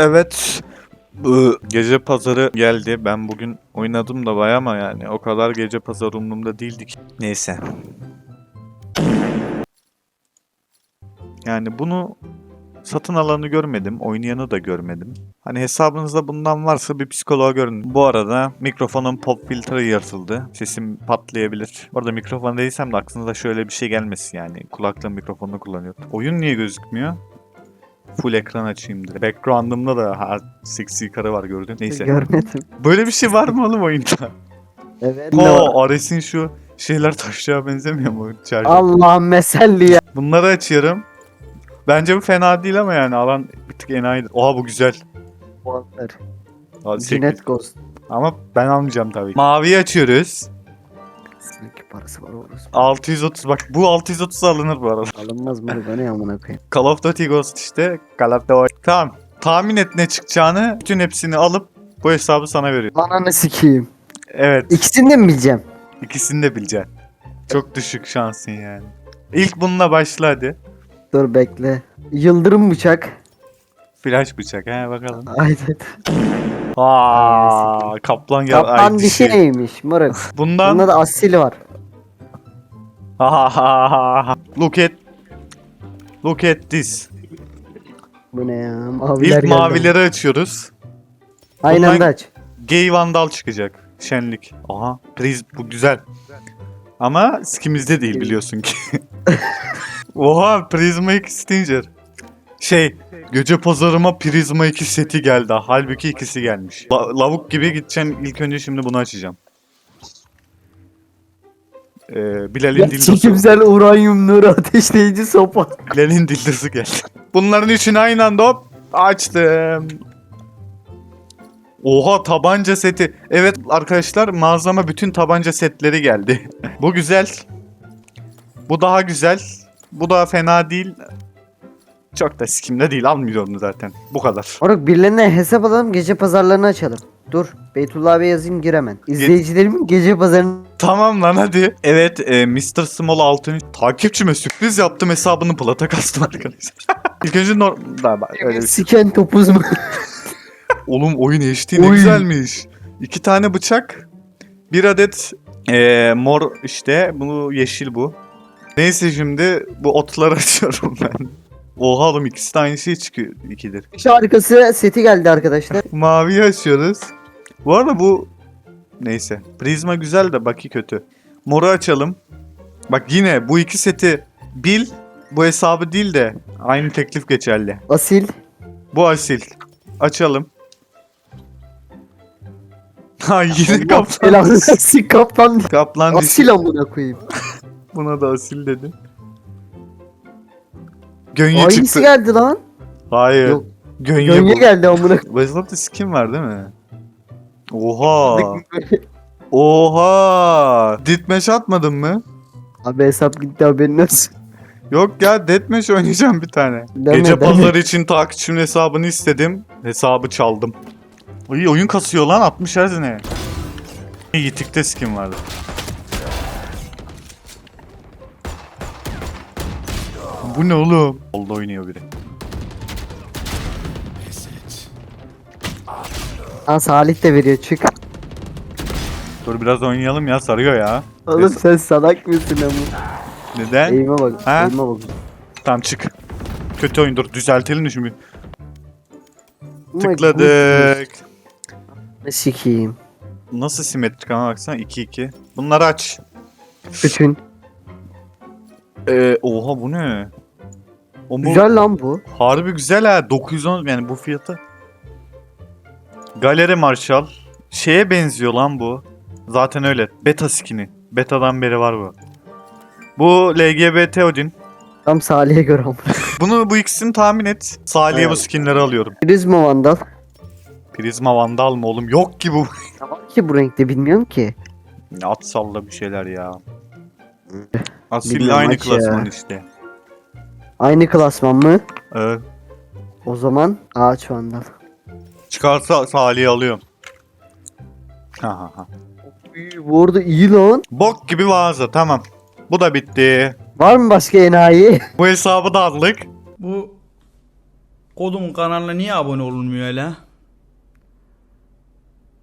Evet. Gece pazarı geldi. Ben bugün oynadım da baya ama yani o kadar gece pazarı umurumda değildik. Neyse. Yani bunu satın alanı görmedim, oynayanı da görmedim. Hani hesabınızda bundan varsa bir psikoloğa görün. Bu arada mikrofonun pop filtre yırtıldı. Sesim patlayabilir. Bu arada mikrofon değilsem de aklınıza şöyle bir şey gelmesin yani. Kulaklığın mikrofonunu kullanıyorum. Oyun niye gözükmüyor? Full ekran açayım diye. Background'ımda da ha, seksi karı var gördün. Neyse. Görmedim. Böyle bir şey var mı oğlum oyunda? Evet. Oo, Ares'in şu şeyler taşlığa benzemiyor mu? Charger. Allah'ım meselli ya. Bunları açıyorum. Bence bu fena değil ama yani alan bir tık enayidir. Oha bu güzel. Walter. Hadi sekiz. Cinet Ghost. Ama ben almayacağım tabii. Maviyi açıyoruz. Parası var orası. 630 bak bu 630 alınır bu arada. Alınmaz mı? Bu ne amına koyayım. Call of Duty Ghost işte. Call of Duty. Tamam. Tahmin et ne çıkacağını bütün hepsini alıp bu hesabı sana veriyorum. Ananı sikeyim. Evet. İkisini de mi bileceğim? ikisini de bileceksin. Çok düşük şansın yani. İlk bununla başla hadi. Dur bekle. Yıldırım bıçak. Flash bıçak he bakalım. Aynen. Aa, kaplan gel. Kaplan ay, dişi dişi. neymiş moruk? Bundan Bunda da asil var. Look at Look at this. Bu ne ya? Maviler İlk geldi. mavileri açıyoruz. Aynı Bundan- anda aç. Gay Vandal çıkacak. Şenlik. Aha. Priz bu güzel. Ama skimizde değil biliyorsun ki. Oha Prisma 2 Stinger. Şey Gece pazarıma Prisma 2 seti geldi. Halbuki ikisi gelmiş. La- lavuk gibi gideceğim. İlk önce şimdi bunu açacağım. Ee, Bilal'in dildosu. Çekimsel uranyum nuru ateşleyici sopa. Bilal'in dildosu geldi. Bunların üçünü aynı anda hop açtım. Oha tabanca seti. Evet arkadaşlar mağazama bütün tabanca setleri geldi. Bu güzel. Bu daha güzel. Bu daha fena değil. Çok da sikimde değil almıyorum zaten. Bu kadar. Moruk birilerine hesap alalım gece pazarlarını açalım. Dur Beytullah abi yazayım giremen. İzleyicilerimin gece pazarını Tamam lan hadi. Evet e, Mr. Small altın takipçime sürpriz yaptım hesabını plata kastım arkadaşlar. İlk önce normal öyle bir şey. siken topuz mu? Oğlum oyun HD ne Oy. güzelmiş. İki tane bıçak. Bir adet eee, mor işte. Bu yeşil bu. Neyse şimdi bu otları açıyorum ben. Oha oğlum ikisi de aynı şey çıkıyor. ikidir. Şarkısı seti geldi arkadaşlar. Maviyi açıyoruz. Bu arada bu... Neyse. Prizma güzel de baki kötü. Moru açalım. Bak yine bu iki seti bil. Bu hesabı değil de aynı teklif geçerli. Asil. Bu asil. Açalım. Ha yine kaplan. belanı versin, kaplan. kaplan dişi. Asil amına koyayım. Buna da asil dedi. Gönye Aynısı çıktı. geldi lan. Hayır. Yok. Gönye, Gönye bu. geldi amına Westlock'ta skin var değil mi? Oha. Oha. Ditmeş atmadın mı? Abi hesap gitti haberin olsun. Yok ya Deathmatch oynayacağım bir tane. Deme, Gece deme. pazarı için takipçimin hesabını istedim. Hesabı çaldım. İyi oyun kasıyor lan 60 Hz ne? Yitik'te skin vardı. Bu ne oğlum? Oldu oynuyor biri. Ha Salih de veriyor çık. Dur biraz oynayalım ya sarıyor ya. Oğlum sen salak mısın ama? Neden? Eğime bak. Ha? Eğime bak. Tamam çık. Kötü oyundur düzeltelim şimdi. Tıkladık. Ne sikeyim. Nasıl simetrik ama baksana 2-2. Bunları aç. Bütün. Ee, oha bu ne? O bu Güzel lan bu. harbi güzel ha. 910 yani bu fiyatı. Galeri Marshall. Şeye benziyor lan bu. Zaten öyle. Beta skin'i. Beta'dan beri var bu. Bu LGBT Odin. Tam Salih'e göre ama. Bunu bu ikisini tahmin et. Salih'e bu Evet. skinleri alıyorum. Prizma Vandal. Prizma Vandal mı oğlum? Yok ki bu. Ne var ki bu renkte bilmiyorum ki. At salla bir şeyler ya. Asil Bilmiyorum, aynı aç ya. klasman işte. Aynı klasman mı? Evet. O zaman ağaç Vandal. Çıkarsa Salih'i alıyorum. Ha ha ha. Uy, Bu arada iyi lan. Bok gibi vaazı tamam. Bu da bitti. Var mı başka enayi? Bu hesabı da aldık. Bu Kodumun kanalına niye abone olunmuyor hele?